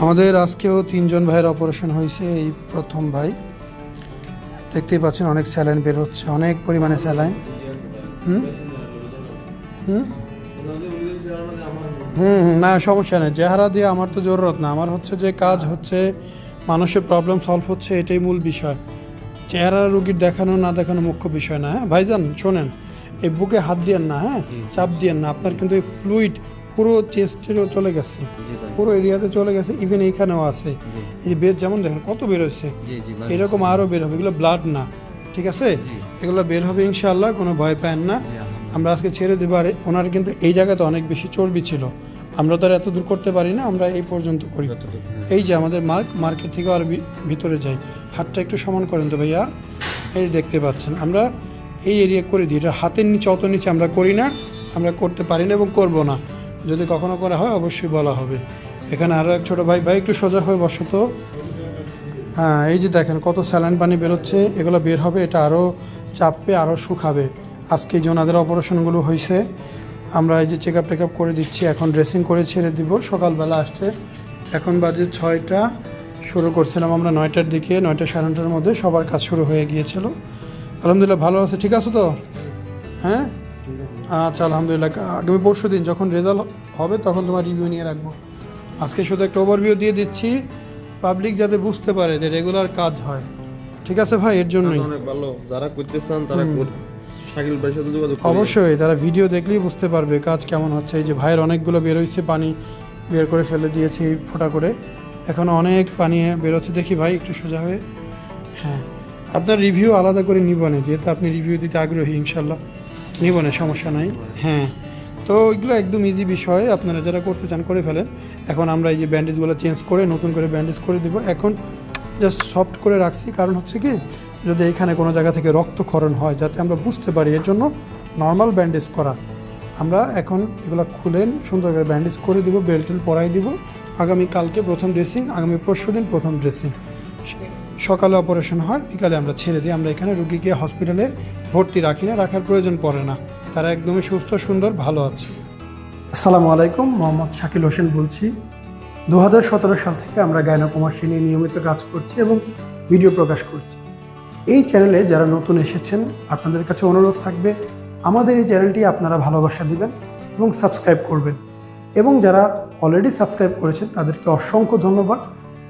আমাদের আজকেও তিনজন ভাইয়ের অপারেশন হয়েছে এই প্রথম ভাই। দেখতেই পাচ্ছেন অনেক স্যালাইন বের হচ্ছে অনেক পরিমাণে স্যালাইন হুম? হুম? হুম না সমস্যা নেই। চেহারা দিয়ে আমার তো জরুরত না। আমার হচ্ছে যে কাজ হচ্ছে মানুষের প্রবলেম সলভ হচ্ছে এটাই মূল বিষয়। চেহারা রুগীর দেখানো না দেখানো মুখ্য বিষয় না হ্যাঁ? ভাইজান শোনেন এই বুকে হাত দিয়েন না হ্যাঁ? চাপ দিয়েন না। আপনার কিন্তু এই ফ্লুইড পুরো চেস্টেরও চলে গেছে। পুরো এরিয়াতে চলে গেছে ইভেন এইখানেও আছে। এই বের যেমন দেখেন কত বের হয়েছে। এরকম আরও বের হবে। এগুলো ব্লাড না ঠিক আছে? এগুলো বের হবে ইনশাআল্লাহ কোনো ভয় পান না। আমরা আজকে ছেড়ে দেবো আর ওনার কিন্তু এই জায়গাতে অনেক বেশি চর্বি ছিল। আমরা তো আর এত দূর করতে পারি না আমরা এই পর্যন্ত করি। এই যে আমাদের মার্ক মার্কেট থেকে আর ভিতরে যাই। হাতটা একটু সমান করেন তো ভাইয়া। এই দেখতে পাচ্ছেন আমরা এই এরিয়া করে দিই। এটা হাতের নিচে অত নিচে আমরা করি না। আমরা করতে পারি না এবং করব না। যদি কখনো করা হয়, অবশ্যই বলা হবে। এখানে আরও এক ছোটো ভাই ভাই একটু সোজা হয়ে বসো তো। হ্যাঁ এই যে দেখেন কত স্যালাইন পানি বেরোচ্ছে, এগুলো বের হবে, এটা আরও চাপবে আরও শুকাবে। আজকে যে ওনাদের অপারেশনগুলো হয়েছে আমরা এই যে চেক আপ টেক আপ করে দিচ্ছি, এখন ড্রেসিং করে ছেড়ে দিব। সকালবেলা আসছে, এখন বাজে ছয়টা, শুরু করছিলাম আমরা নয়টার দিকে, নয়টা সাড়ে নটার মধ্যে সবার কাজ শুরু হয়ে গিয়েছিল। আলহামদুলিল্লাহ, ভালো আছে, ঠিক আছে তো? হ্যাঁ? আচ্ছা আলহামদুলিল্লাহ। আগামী পরশু দিন যখন রেজাল্ট হবে তখন তোমার রিভিউ নিয়ে রাখব। আজকে শুধু একটা ওভারভিউ দিয়ে দিচ্ছি। পাবলিক যাতে বুঝতে পারে যে রেগুলার কাজ হয়। ঠিক আছে ভাই? এর জন্যই। অনেক ভালো। যারা করতে চান তারা শাকিল ভাইয়ের সাথে যোগাযোগ অবশ্যই তারা ভিডিও দেখলেই বুঝতে পারবে কাজ কেমন হচ্ছে। এই যে ভাইয়ের অনেকগুলো বের হয়েছে পানি বের করে ফেলে দিয়েছি ফোটা করে। এখন অনেক পানি বেরোচ্ছে দেখি ভাই একটু সোজা হয়ে। হ্যাঁ। আপনার রিভিউ আলাদা করে নিব না যেহেতু আপনি রিভিউ দিতে আগ্রহী ইনশাল্লাহ। নিব না সমস্যা নাই। হ্যাঁ। তো ওইগুলো একদম ইজি বিষয়। আপনারা যারা করতে চান করে ফেলেন। এখন আমরা এই যে ব্যান্ডেজগুলো চেঞ্জ করে নতুন করে ব্যান্ডেজ করে দিব। এখন জাস্ট সফট করে রাখছি। কারণ হচ্ছে কি যদি এখানে কোনো জায়গা থেকে রক্তক্ষরণ হয় যাতে আমরা বুঝতে পারি এর জন্য নর্মাল ব্যান্ডেজ করা। আমরা এখন এগুলো খুলেন সুন্দর করে ব্যান্ডেজ করে দিব বেল্ট টেল পরাই দিব। আগামী কালকে প্রথম ড্রেসিং আগামী পরশু দিন প্রথম ড্রেসিং সকালে অপারেশন হয়, বিকালে আমরা ছেড়ে দিই। আমরা এখানে রুগীকে হসপিটালে ভর্তি রাখি না, রাখার প্রয়োজন পড়ে না। তারা একদমই সুস্থ, সুন্দর, ভালো আছে। আসসালামু আলাইকুম, মোহাম্মদ শাকিল হোসেন বলছি। দু হাজার সতেরো সাল থেকে আমরা গায়নকুমারসী নিয়ে নিয়মিত কাজ করছি এবং ভিডিও প্রকাশ করছি। এই চ্যানেলে যারা নতুন এসেছেন, আপনাদের কাছে অনুরোধ থাকবে, আমাদের এই চ্যানেলটি আপনারা ভালোবাসা দিবেন এবং সাবস্ক্রাইব করবেন। এবং যারা অলরেডি সাবস্ক্রাইব করেছেন, তাদেরকে অসংখ্য ধন্যবাদ।